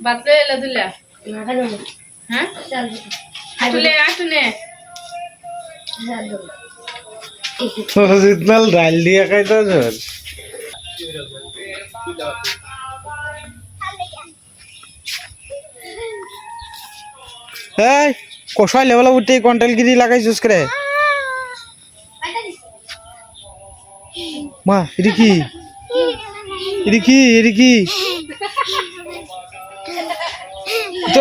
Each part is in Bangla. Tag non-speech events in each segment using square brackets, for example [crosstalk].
বাতলে এলা দিলা। হ্যাঁ? আটুলে আটুনে অরিজিনাল ডাল দিয়ে খাইতে ধর এই কষাই লেভেল উঠে কন্টেল গিরি লাগাইছিস করে মা এটি কি? এটি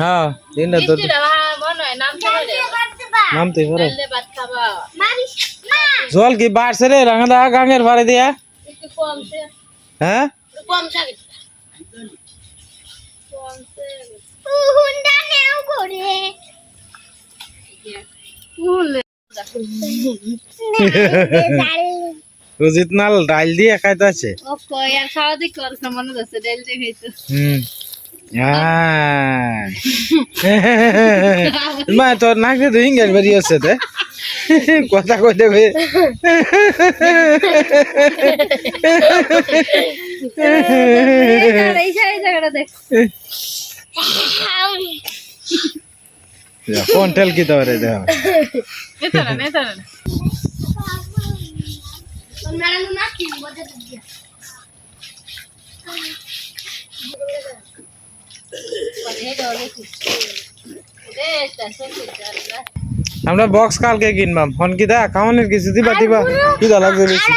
হ্যাঁ দিনটা তো মিষ্টিটা হ্যাঁ মনে হয় নাম তো নামতে পারে বলে ভাত খাবা জল কি বাড়ছে রে রাঙাদা গাঙের ভাড়ে দিয়া একটু কমছে হ্যাঁ একটু রোজিত নাল ডাল দিয়ে খাইতে। আছে আছে। [laughs] মা তোর নাক দিয়ে ইংরেজ বেরিয়ে আসছে তে কথা কই এই এই জায়গাটা দেখ। কোন টেল কি তোরে দেখ নেতারা নেতারা আমরা বক্স কালকে কিনবাম ফোন কি দা খাওয়ানোর কিছু দিবা দিবা কি দা লাগবে বেশি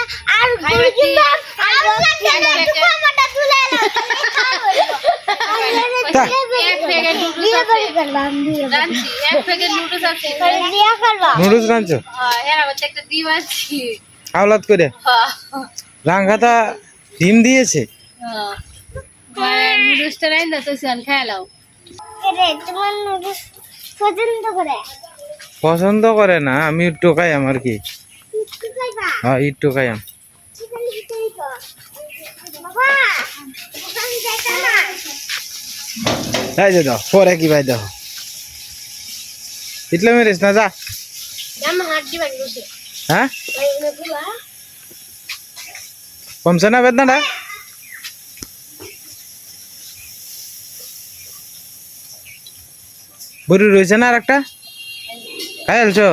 তা, এক প্যাকেট নুডলস রাঁধছি। এক প্যাকেট নুডলস আছে। নুডলস রাঁধছো? হ্যাঁ এর মধ্যে একটা ডিম আছে। আওলাদ করে। রাঙ্গাতা ডিম দিয়েছে। পছন্দ করে না, আমি টোকাই আমার কি? টোকাই আম। তাই যে পরে কি ভাই দাও ইটলে মেরিস না, যা। হ্যাঁ? কমছে না বেদনাটা? বড়ি রয়েছে না আর একটা খাই আলছো?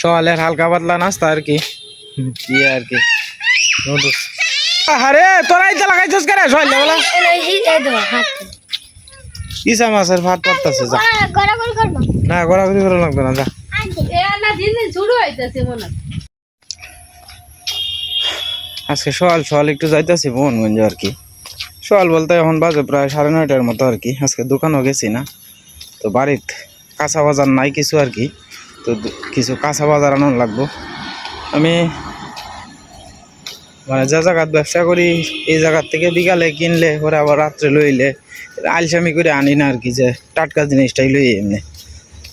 সকালের হালকা পাতলা নাস্তা আর কি। ইয়ে আর কি? আরে তোরাই তো লাগাইছস কেন? সকালে বলা? ইসা মাছের ভাত পড়তাছে যা। না গড়াগড়ি করে লাগবে না যা এ না দিন দিন শুরু হইতাছে মনে হয়। আজকে সকাল সকাল একটু যাইতেছি মোহনগঞ্জ আর কি। সকাল বলতে এখন বাজে প্রায় সাড়ে নয়টার মতো আর কি। আজকে দোকানও গেছি না। তো বাড়িত কাঁচা বাজার নাই কিছু আর কি। তো কিছু কাঁচা বাজার আনার লাগবো। আমি মানে যা জায়গাত ব্যবসা করি, এই জায়গার থেকে বিকালে কিনলে ওরা আবার রাত্রে লইলে আলসামি করে আনি না আর কি যে টাটকা জিনিসটাই লই এমনি।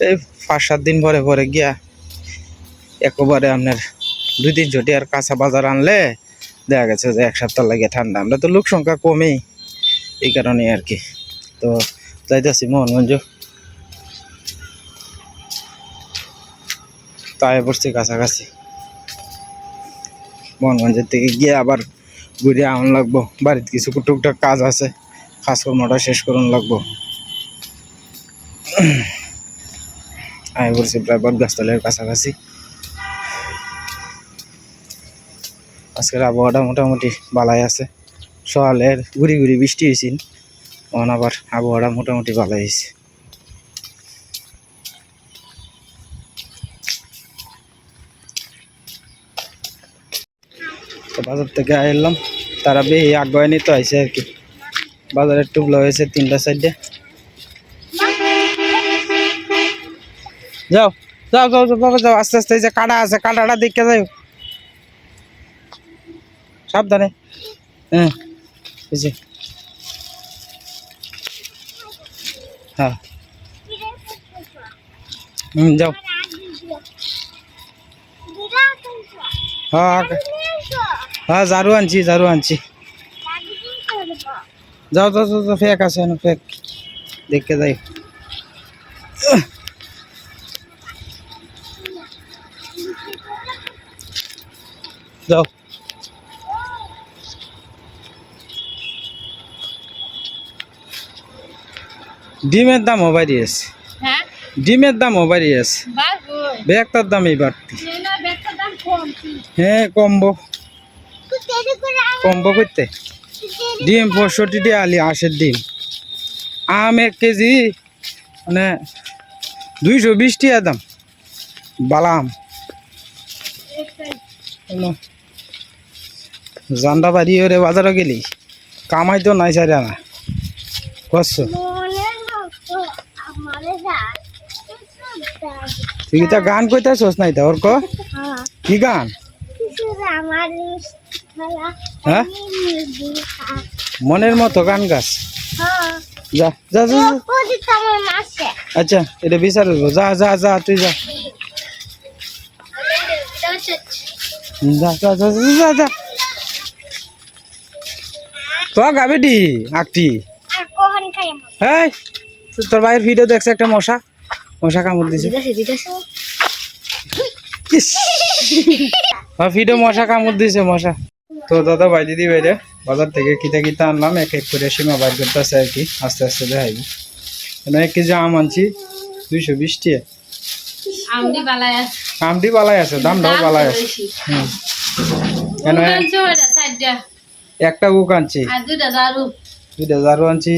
এই পাঁচ সাত দিন পরে পরে গিয়া একবারে আপনার দুই, তিন ছটি আর কাঁচা বাজার আনলে দেখা গেছে যে এক সপ্তাহ লাগে ঠান্ডা। আমরা তো লোক সংখ্যা কমেই এই কারণে আর কি। তো যাইতেছি মোহনগঞ্জ। তাই পড়ছি কাছাকাছি। মোহনগঞ্জের থেকে গিয়ে আবার ঘুরে আউন লাগবো। বাড়িতে কিছু টুকটাক কাজ আছে। কাজকর্মটা শেষ করুন লাগবো। আমি পড়ছি প্রায় বটগাছতলের কাছাকাছি। আজকের আবহাওয়াটা মোটামুটি বালাই আছে। সকালের ঘুরি ঘুরি বৃষ্টি হয়েছিল তখন আবার আবহাওয়াটা মোটামুটি ভালাই হয়েছে বাজার থেকে এলাম তারা বেশি আগ্রহ নিতে হয়েছে আর কি। বাজারে টুকলো হয়েছে তিনটা সাইডে যাও যাও যাও যাও বাবা যাও, আস্তে আস্তে যে কাটা আছে, কাটাটা দেখে যাও সাবধানে। হ্যাঁ হ্যাঁ। হুম, যাও। হ্যাঁ হ্যাঁ ঝাড়ু আনছি ঝাড়ু আনছি। যাও যাও যাও ফেক আছে ফেক দেখে যাই। যাও। ডিমের দামও বাড়িয়েছে হ্যাঁ? ডিমের দামও বাড়িয়েছে ব্যাগটার দামই বাড়তি। হ্যাঁ কমবো। কমবো করতে ডিম পঁয়ষট্টি দিয়ে আলি আশের ডিম। আম এক কেজি মানে দুইশো বিশ টিয়া দাম। বালাম। জান্ডা বাড়ি ওরে বাজারে গেলি। কামাই তো নাই সারি না করছ তুই তা গান কইতাছস নাই তা ওর ক কি গান? হ্যাঁ? মনের মতো গান গাছ যা যা যা। আচ্ছা এটা বিচার যা যা যা তুই যা। যা যা যা যা, যা তো গাবে দি আকটি হ্যাঁ তোর ভাইয়ের ভিডিও দেখছে একটা মশা। মশা কামড় দিছে। ভিডিও মশা কামড় দিছে মশা। তো দাদা ভাই দিদি বাইরে বাজার থেকে কিতা কিতা আনলাম এক এক করে সীমা বাইর করতেছে আর কি আস্তে আস্তে দেখাইব। এক কেজি আম আনছি দুইশো বিশ টিয়া আমদি বালাই আছে আমটি দামটাও পালাই আছে। হুম। কেন একটা বুক আনছি। দুইটা জারু আনছি।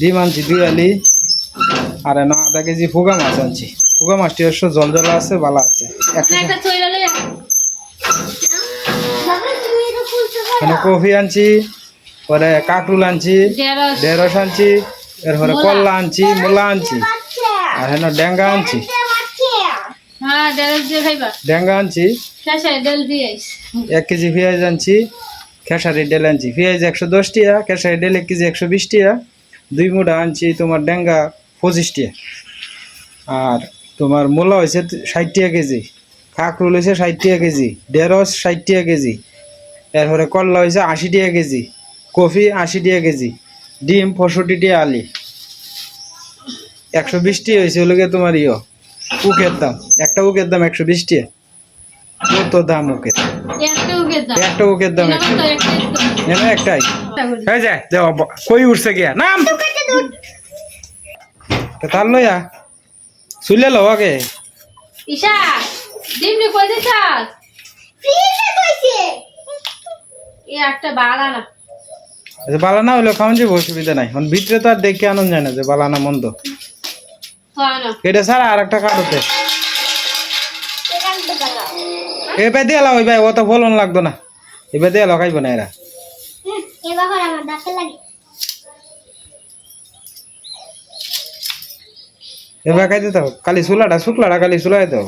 ডিম আনছি দুই আলি। আর না আধা কেজি ফুগা মাছ আনছি। ফুগা মাছটি অবশ্য জল জল আছে বালা আছে। এখানে কফি আনছি পরে কাকরুল আনছি ঢেঁড়স। আনছি এরপরে করলা আনছি মূলা আনছি। আর হেন ডেঙ্গা আনছি। হ্যাঁ ডেঙ্গা আনছি। দিয়ে আইস। এক কেজি পেঁয়াজ আনছি খেসারি ডেল আনছি। পেঁয়াজ একশো দশ টিয়া খেসারি ডেল এক কেজি একশো বিশ টিয়া দুই মুঠা আনছি তোমার ডেঙ্গা পঁচিশ টিয়া। আর তোমার মূলা হয়েছে ষাট টিয়া কেজি কাকরুল হয়েছে ষাট টিয়া কেজি ঢেঁড়স ষাট টিয়া কেজি এরপরে করলা হয়েছে আশি টিয়া কেজি কফি আশি টিয়া কেজি ডিম পঁয়ষট্টি টিয়া আলি। একশো বিশ টিয়া হয়েছে হলো গিয়ে তোমার ইয়ে উকের দাম। একটা উকের দাম একশো বিশ টিয়া। কত দাম উকের? একটা উকের দাম। একটাই। হয়ে যায় কই উঠছে গিয়া? নাম! তো তার লইয়া। চুলে লো আগে। ঈশা ডিমনি কই দিছাস এ একটা বাড়া না। আচ্ছা, বালা না হইল খাওয়ান যাব অসুবিধা নাই। এখন ভিতরে তো আর দেখে আনন্দ যায় না যে বালা না মন্দ। হয় এটা ছাড়া আর একটা কাটোতে এবার দিয়ে ওই ভাই অত ফলন লাগতো না। এবার দিয়ে এলাও খাইব না এরা। এবার খাইতে তো কালি চুলাটা শুকলাটা কালি চুলাই তো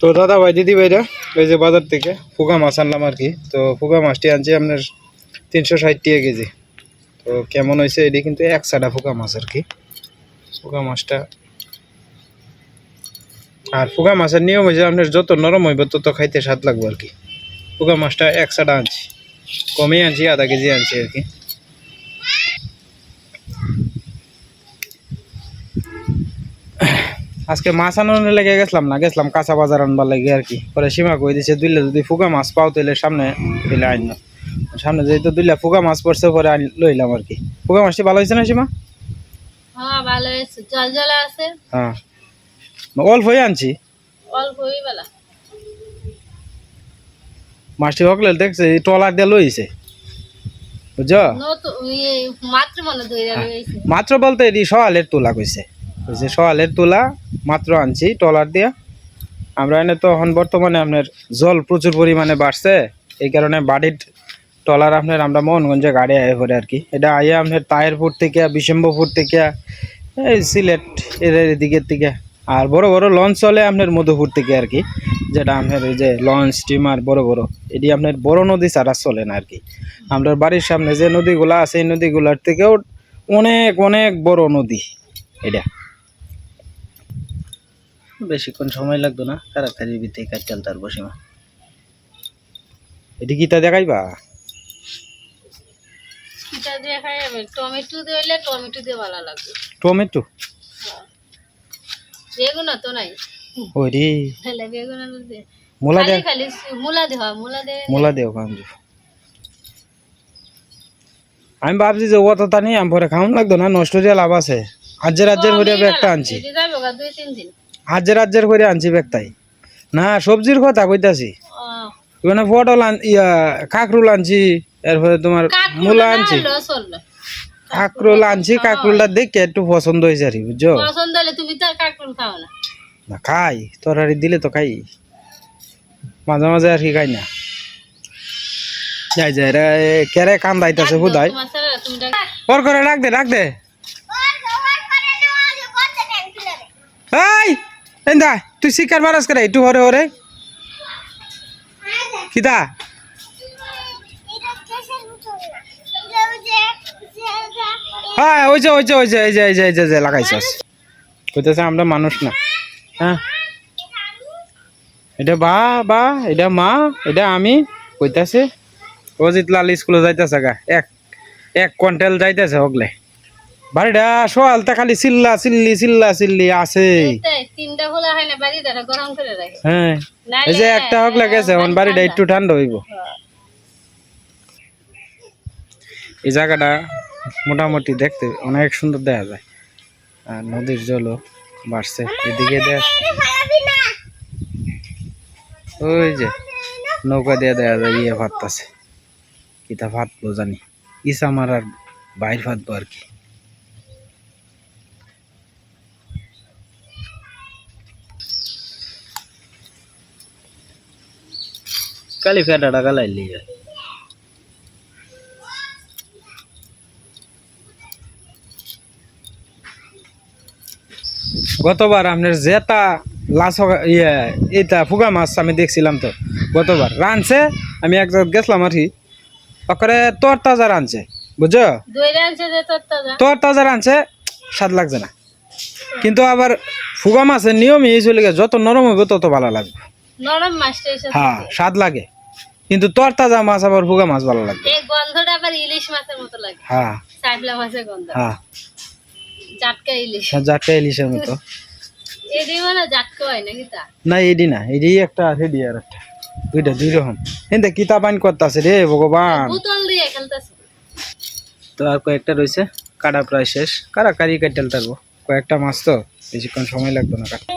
তো। দাদা ভাই, দিদি ভাইরা, এই যে বাজার থেকে ফুগা মাছ আনলাম আর কি। তো ফুগা মাছটি আনছি আপনার তিনশো ষাট টাকা কেজি। তো কেমন হয়েছে? এটি কিন্তু এক সাডা ফুগা মাছ আর কি। ফুগা মাছটা আর ফুগা মাছের নিয়ম হয়েছে, আপনার যত নরম হইব তত খাইতে স্বাদ লাগবে আর কি। ফুগা মাছটা এক সাডা আনছি। কমে আনছি, আধা কেজি আনছি আর কি। আজকে মাছ আনানোর লেগে গেছিলাম না গেছিলাম কাঁচা বাজার আনবার লাগে আর কি। পরে সীমা কই দিছে দুইলে যদি ফুকা মাছ পাও তাহলে সামনে দিলে আইন সামনে যেহেতু দুইলা ফুকা মাছ পড়ছে পরে আন লইলাম আর কি। ফুকা মাছটি ভালো হয়েছে না সীমা? হ্যাঁ ভালো হয়েছে। জল জল আছে। হ্যাঁ। অল্পই আনছি? অল্পই বেলা মাছটি হকলে দেখছে এই ট্রলার দিয়ে লইছে বুঝছ? ইয়ে মাত্র বলতে এটি সওয়ালের তোলা কইছে। কইছে সওয়ালের তোলা মাত্র আনছি ট্রলার দিয়া। আমরা এনে তো এখন বর্তমানে আপনার জল প্রচুর পরিমাণে বাড়ছে। এই কারণে বাড়ির ট্রলার আপনার আমরা মোহনগঞ্জে গাড়ি আয় পরে আর কি। এটা আইয়া আপনার তায়েরপুর থেকে বিশম্বপুর থেকে, এই সিলেট এর এদিকের থেকে। আর বড় বড় লঞ্চ চলে আপনার মধুপুর থেকে আর কি, যেটা আপনার এই যে লঞ্চ, স্টিমার, বড় বড়। এটি আপনার বড় নদী ছাড়া চলে না আর কি। আপনার বাড়ির সামনে যে নদীগুলো আছে, এই নদীগুলোর থেকেও অনেক অনেক বড় নদী এটা। বেশিক্ষণ সময় লাগতো না তাড়াতাড়ি ভিতরে কাজ চলতে আর বসিমা এটি গীতা দেখাইবা? এটা দিয়ে টমেটো দিলে টমেটো দিয়ে ভালো লাগবে। টমেটো? বেগুন তো নাই। ওইটি তাহলে বেগুন আলু মূলা দে। খালি খালি মূলা দেওয়া মূলা দিয়ে মূলা দেও কামজু আমি ভাবছি যে অত তা নিয়ে আমি পরে খাওয়ান লাগতো না নষ্ট দিয়ে লাভ আছে। আজের রাজ্যের করে ব্যাগটা আনছি। দুই তিন দিন। আজের রাজ্যের করে আনছি ব্যাগটাই না সবজির কথা কইতাছি। মানে পটল আন ইয়া কাঁকরুল আনছি এরপরে তোমার মূলা আনছি। কাকরুল আনছি কাকরুলটা দেখে একটু পছন্দ হয়েছে আর কি বুঝছ? পছন্দ হলে তুমি তো কাকুন খাও না। না খাই তরকারি দিলে তো খাই। মাঝে মাঝে আর কি খাই না। যাই যাই রে কেরে কান্দাইতেছে বুধাই ওর করে রাখ দে রাখ দে। এই! এন্দা, তুই শিকার মারাস করে একটু হরে হরে। কিতা? হ্যাঁ ওই যে ওই যে ওই যে, এই যে এই যে এই যে লাগাইছস। কইতেছে আমরা মানুষ না। হ্যাঁ। এটা বা বা, এটা মা, এটা আমি, কইতাছে। অজিত লাল স্কুলে যাইতেছে গা। এক এক কুইন্টাল যাইতেছে হগলে। বাড়িটা সোয়ালটা খালি চিল্লা চিল্লি চিল্লা চিল্লি আছে। তিনটা হয় না বাড়িটা গরম করে রাখে। হ্যাঁ এই যে একটা হগলে গেছে এখন বাড়িটা একটু ঠান্ডা হইব। এই জায়গাটা মোটামুটি দেখতে অনেক সুন্দর দেখা যায়। আর নদীর জলও বাড়ছে এদিকে দেখ ওই যে নৌকা দিয়ে দেখা যায় ইয়ে ভাততাছে কিতা ভাতবো জানি। ইসা মারার বাইর ভাতবো আর কি। কালি ফেটাটা গালাইলি গতবার আপনার জেতা লাশ ইয়ে এটা ফুগা মাছ আমি দেখছিলাম তো গতবার। রানছে আমি এক জায়গায় গেছিলাম আর কি। ওখানে তোর তাজা রানছে বুঝছ? দই রাঁধছে যে তোর তাজা। তোর তাজা রানছে স্বাদ লাগছে না। কিন্তু আবার ফুগা মাছের নিয়মই এই চলে গেছে যত নরম হবে তত ভালো লাগবে। নরম মাছটা হ্যাঁ স্বাদ লাগে। কিন্তু তোর তাজা মাছ আবার ফুগা মাছ ভালো লাগবে এই গন্ধটা আবার ইলিশ মাছের মতো লাগে। হ্যাঁ। সাইফলা মাছের গন্ধ। হ্যাঁ। জাটকা ইলিশ। যারটা ইলিশের মতো। এটি মানে জাটকা হয় নাকি তা? না এডি না এডি একটা আর এডি আর একটা। দুইটা দুই রকম। কিন্তু কিতাব আইন করতেছে রে ভগবান? বোতল দিয়ে খেলতেছে। তো আর কয়েকটা রয়েছে কাটা প্রায় শেষ। কারা কারি কাটাল তারবো? কয়েকটা মাছ তো বেশিক্ষণ সময় লাগবে না কাটতে।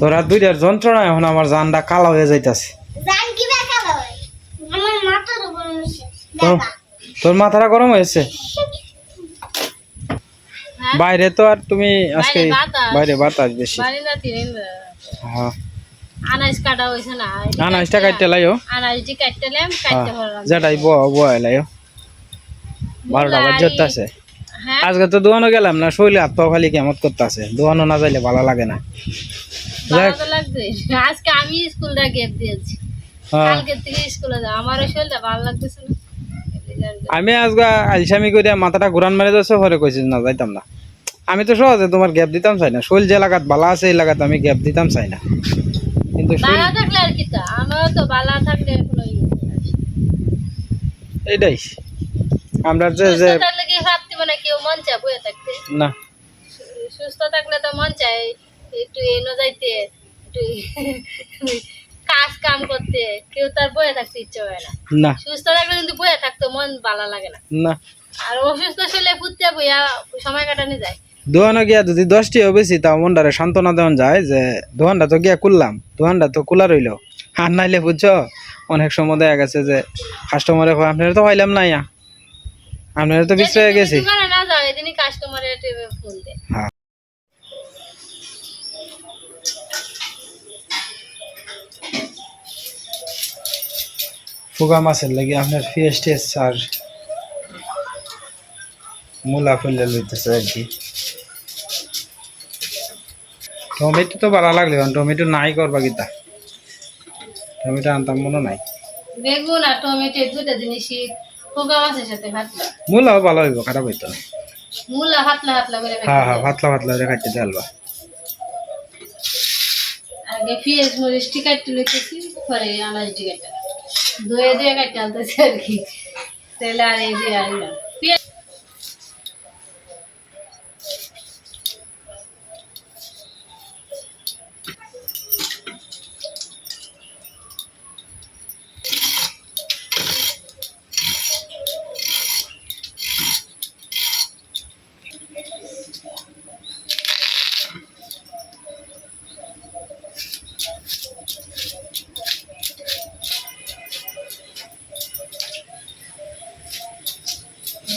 তোরা দুইটার যন্ত্রণা এখন আমার জানটা কালো হয়ে যাইতাছে। তোর তোর মাথাটা গরম হয়েছে? হ্যাঁ? বাইরে তো আর তুমি আজকে বাইরে বাতাস। বেশি। হ্যাঁ। আনাজ কাটা হয়েছে না আনাজটা কাটতে লাইও আনাজটি কাটতেলাম হ্যাঁ। কাটতে পারলাম। যেটাই বয় লাইও বারোটা বাজতে আছে আজকে তো দোকানো গেলাম না শরীরে হাত পা খালি কেমত করতে আছে দোকানো না যাইলে ভালো লাগে না। তো আজকে আমি দিয়েছি। হ্যাঁ কালকে থেকে স্কুলে যাও আমারও শরীরটা ভালো লাগতেছে না। আমি আজকে আলসামি করে মাথাটা ঘুরান মেরে যাচ্ছে পরে কইছি না যাইতাম না। আমি তো সহজে তোমার গ্যাপ দিতাম চাই না। শরীর যে এলাকাত বালা আছে এই এলাকাত আমি গ্যাপ দিতাম চাই না। কিন্তু শরীর- বালা থাকলে আর কি তা? আমারও তো বালা থাকলে কোনো নেই। এইটাই। আমরা যে যে কি ভাবতে মানে কেউ মন চায় বয়ে থাকতে। না। সুস্থ থাকলে তো মন চায় একটু এনো যাইতে একটু কাজ কাম করতে কেউ তার বয়ে থাকতে ইচ্ছে হয় না। না। সুস্থ থাকলে কিন্তু বয়ে থাকতে মন ভালো লাগে না। না। আর অসুস্থ শরীরে ফুটতে বইয়া সময় কাটানো যায়। দোকানে গিয়া যদি দশটি বেশি তাও মনটারে সান্ত্বনা দেওয়া যায় যে দোকানটা তো গিয়া খুললাম দোকানটা তো খোলা রইল। আর নাইলে বুঝছ অনেক সময় দেখা গেছে যে কাস্টমারে আপনারা তো পাইলাম না ইয়া। আপনারা তো বিশ্রয়ে গেছি। না যাও এদিনই কাস্টমারের ফোন দেয়। হ্যাঁ। ফুগা মাছের লাগে আপনার ফিএস টেস আর মূলা ফুলে লইতেছে আর কি। টমেটো তো ভালো লাগলে কারণ টমেটো নাই করবা কিতা? টমেটো আনতাম মনে নাই। বেগুন আর টমেটো দুটা জিনিসই মূলাও ভালো হইব খারাপ হইতো মূলা হাতলা হাতলা করে হ্যাঁ হ্যাঁ। পাতলা পাতলা করে খাইতে ডালবা আগে পিএস মরিচ টিকাট লিখেছি পরে আনাজ টিকাটা ধুয়ে দিয়ে কাটতে আনতেছি আর কি। তাহলে আর এই দিয়ে আর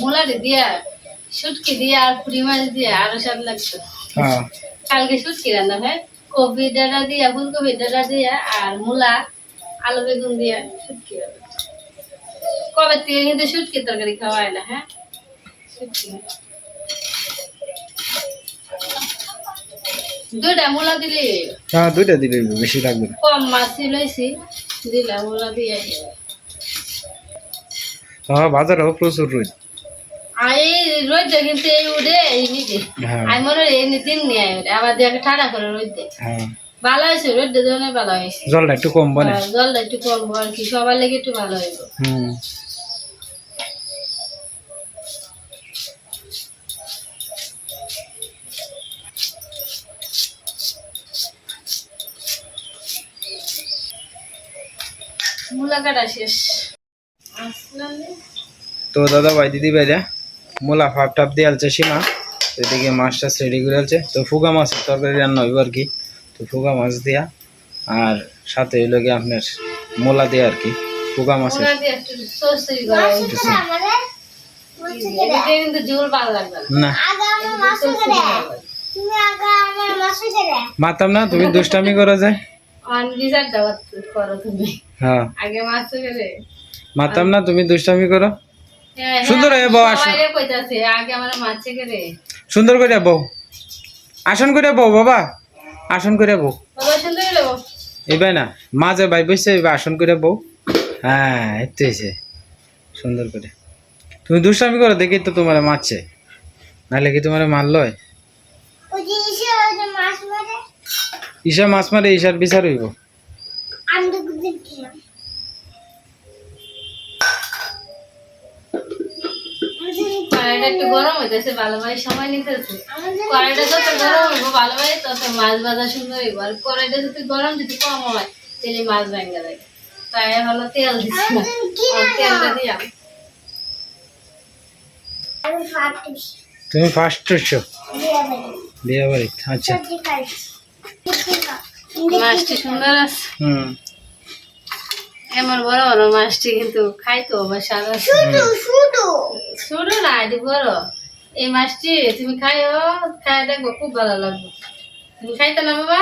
পেঁয়াজ দিয়া শুটকি দিয়া আর পুরি মাছ দিয়া আরও স্বাদ লাগতো হ্যাঁ। কালকে শুটকি রান্না হয় কপি ডাটা দিয়া ফুলকপি ডাটা দিয়া আর মূলা আলু বেগুন দিয়া শুটকি কবে থেকে কিন্তু শুটকি তরকারি খাওয়া হয় না হ্যাঁ? শুটকি। দুইটা মূলা দিলে। হ্যাঁ দুইটা দিলে বেশি লাগবে কম মাছই লইছি দিলা মূলা দিয়ে। হ্যাঁ বাজারেও প্রচুর রোদ। এই রোদটা কিন্তু এই উঠে এই নিচে হ্যাঁ। আমি মনে হয় এই দিন নিয়ে আবার দিয়ে ঠান্ডা করে রোদ দেয় হ্যাঁ। ভালো হয়েছে রোদটা জন্য ভালো হয়েছে। জলটা একটু কম বনে। আর জলটা একটু কমবো আর কি সবার লেগে একটু ভালো হইব। হুম। মূলা কাটা শেষ। তো দাদা ভাই দিদি ভাইরা? মোলা ফাপ টাপ দিয়ে আলছে সীমা। এদিকে মাছ টাছ রেডি করে আলছে। তো ফুগা মাছের তরকারি রান্না হইব আর কি। তো ফুগা মাছ দিয়া আর সাথে হইল গিয়ে আপনার মোলা দিয়ে আর কি। ফুগা মাছের মূলা দিয়ে একটু সস তৈরি করা হয়েছে। কিন্তু ঝোল ভালো লাগবে না। মাতাম না তুমি দুষ্টামি করো যায়। হ্যাঁ। আগে মাছ করে মাতাম না তুমি দুষ্টামি করো। সুন্দর হয়ে বউ আসো। সবাইরে কইতাছে, আগে আমার মাছ করে সুন্দর করে বউ। আসন করে বউ বাবা। আসন করে বউ। এবার না মাঝে ভাই বসে এবার আসন করে বউ। হ্যাঁ এত হয়েছে সুন্দর করে তুমি দুষ্টামি করো দেখি তো তোমার মারছে। নাহলে কি তোমার মারল? ঈশা মাছ মারে ঈশার বিচার হইব। কড়াইটা একটু গরম হইতেছে ভালোভাবে সময় নিতেছে কড়াইটা যত গরম হইব ভালোভাবে তত মাছ ভাজা সুন্দর হইব আর কড়াইটা যদি গরম যদি কম হয় তাহলে মাছ ভাঙ্গা যায়। তাই হলো তেল দিচ্ছি। তেলটা দিলাম। তুমি ফার্স্ট হচ্ছো বিয়ে বাড়ি আচ্ছা। মাছটি সুন্দর আছে। হুম। এমন বড় বড় মাছটি কিন্তু খাইতো আবার স্বাদ আছে। ছোট না এটি বড় এই মাছটি তুমি খাইও খাই দেখব খুব ভালো লাগবে। তুমি খাইতে না বাবা?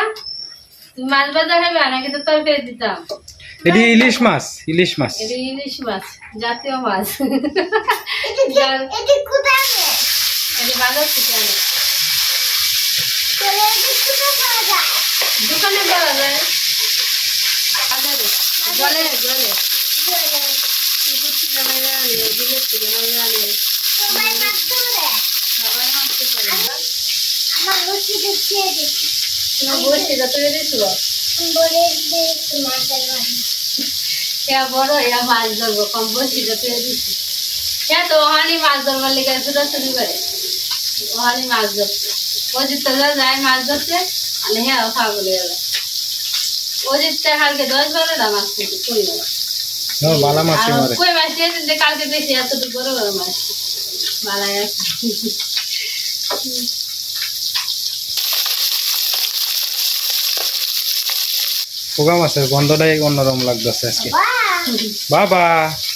তুমি মাছ ভাজা খাবে আর নাকি তো তরকারি দিতাম। এটি ইলিশ মাছ ইলিশ মাছ। এটি ইলিশ মাছ জাতীয় মাছ। এটি বাজার থেকে আনে। দোকানে পাওয়া যায়। বাজারে জলে। জলে। পুকুর থেকে মাইরা আনে বিলের থেকে মাইরা আনে সবাই মারতে পারে না তোমার বসে যত দিয়েছিল এরা বড় এরা মাছ ধরবো কম বসি যত দিচ্ছি হ্যাঁ তো ওখানে মাছ ধরবার লেগে ছোটাছুটি করে ওখানে মাছ ধরছে অজিতটা যা যায় মাছ ধরছে আর হ্যাঁ খাওয়া বলে গেল অজিতটা কালকে দশ বারোটা মাছ কিন্তু কই মাছ ভালো মাছ আর মারে কই মাছ দিয়েছে যে কালকে বেশি এতটুকু বড় বড় মাছ। পোকা মাছের গন্ধটাই অন্যরকম লাগতেছে আজকে। বাবা।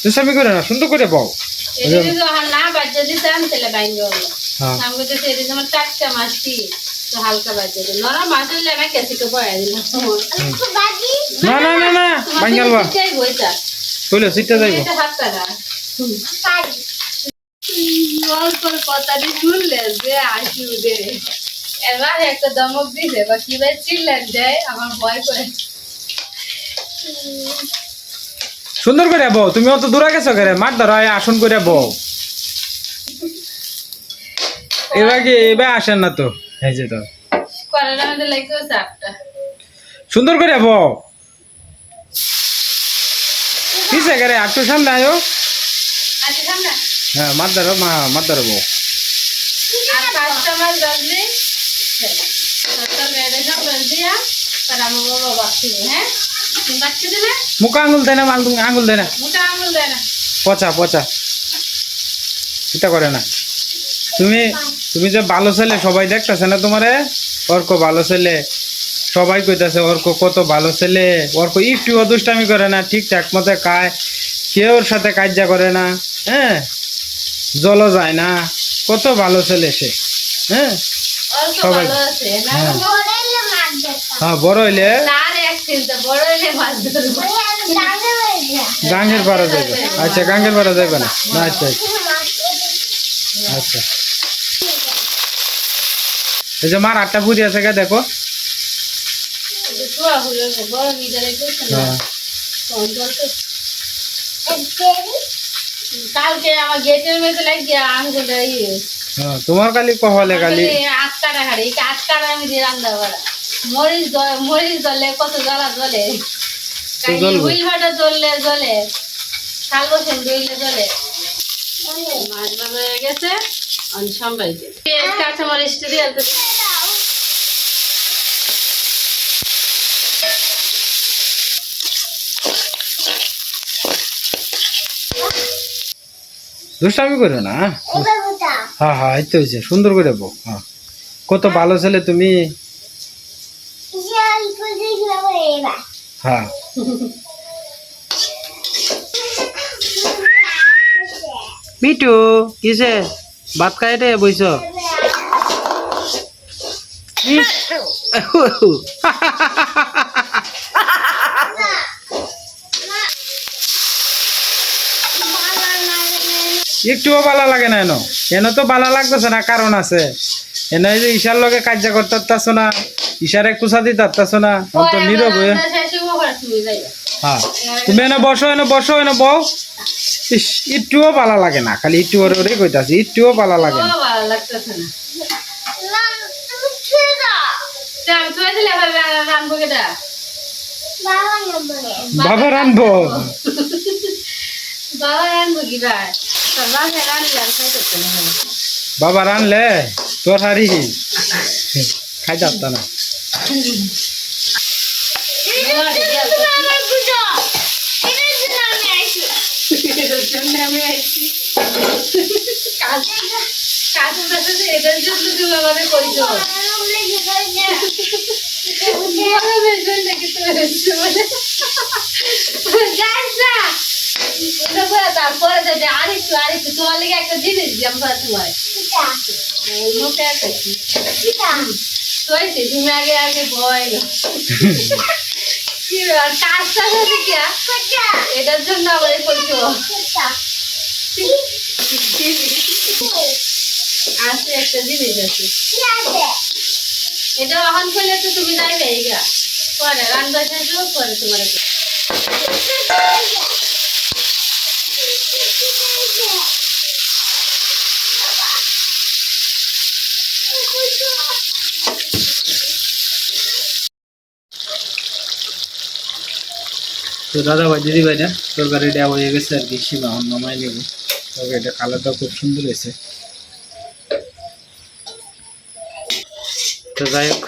দুষ্টামি করে না সুন্দর করে না গেল হ্যাঁ। দিলাম। না না না কইলো সিটটা যাইব। এবার একটা দমক বা চিল্লেন আমার ভয় করে। সুন্দর করে বউ তুমি অত দূরে গেছো করে মাঠ ধরো আসন করে বউ। এবার কি এবার আসেন না তো? এই যে তো। সুন্দর করে বউ। কিসে করে একটু সামনে আয়ো। হ্যাঁ মাঠ ধরো মা মাঠ ধরো বউ। আর কাস্টমার যাবে সত্তর গাড়ি সব দিয়া তার আমার বাবা বাকি তুমি বাচ্চা দেবে? মুখে আঙুল দেয় না আঙুল দেয় না? পচা পচা। এটা করে না। তুমি তুমি যে ভালো ছেলে সবাই দেখতেছে না তোমারে? অর্ক ভালো ছেলে। সবাই কইতাছে অর্ক কত ভালো ছেলে। অর্ক একটু অদুষ্টামি করে না ঠিকঠাক মতো খায়। কেউর সাথে কাজ্যা করে না হ্যাঁ? জল যায় না। কত ভালো ছেলে সে হ্যাঁ? সবাই- ভালো আছে। না হ্যাঁ। হ্যাঁ বড় হইলে? গাঙ্গের পাড়া যাবে আচ্ছা গাঙ্গের পাড়া যাবে না। না, আচ্ছা আচ্ছা। এই যে মার আটটা পুরি আছে গা দেখো চুয়া হলো বড় মিটারে করছে না হ্যাঁ ফোন করতে কালকে আমার গেটের মধ্যে লাগিয়ে আঙ্গুলটা ইয়ে হ্যাঁ, তোমার খালি কহলে আটকাটা এই আটকাটা আমি দিয়ে রান্না করা মরিচ মরিচ জলে কত জ্বালা জ্বলে। হুইল ভাটা জ্বললে জ্বলে শাল বসেন দইলে জ্বলে মাছ হয়ে গেছে আমি দিয়ে দুষ্টামি করো না? হ্যাঁ হ্যাঁ এই তো হয়েছে সুন্দর করে বউ হ্যাঁ। কত ভালো ছেলে তুমি। হ্যাঁ। মিটু কিসে? ভাত খাইতে বইছ? [laughs] একটুও ভালো লাগে না এনো। এনো তো ভালো লাগতেছে না কারণ আছে। এনে এই যে ঈশার লগে কার্য করতে পারতাছো না ঈশারে কুসা দিতে পারতাছো না অন্ত নীরব হয়ে হ্যাঁ। তুমি এনে বসো এনে বসো এনে বউ ইস একটুও ভালো লাগে না খালি একটু ওরে ওরে কইতাছি একটুও ভালো লাগে না। বাবা রানবো। বাবা রানবো। কি বাবা রানলে তোর হারি খাই যাত না আমাদের তোমার লেগে একটা জিনিস দিলাম তোমার এই মুখে একটা কি? তুমি আগে আগে ভয় না। কি ব্যাপার? কাজটা হয়েছে কি? এটার জন্য আবার করছ। আছে একটা জিনিস আছে। এটা অহন করলে তো তুমি যাইবে এইগা পরে রান্না শেষ পরে তোমার তো দাদা ভাই দিদি ভাই না তরকারি দেওয়া হয়ে গেছে আর কি সীমা অন্য মাই নেব তরকারিটা কালারটা খুব সুন্দর হয়েছে। তো যাই হোক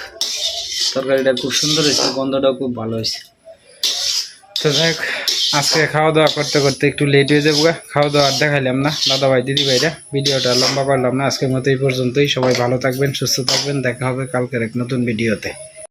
তরকারিটা খুব সুন্দর হয়েছে গন্ধটাও খুব ভালো হয়েছে। তো যাই হোক, আজকে খাওয়া দাওয়া করতে করতে একটু লেট হয়ে যাব খাওয়া দাওয়া আর দেখাইলাম না দাদা ভাই দিদি ভাইরা ভিডিওটা লম্বা করলাম না আজকের মতো এই পর্যন্তই। সবাই ভালো থাকবেন সুস্থ থাকবেন দেখা হবে কালকের এক নতুন ভিডিওতে।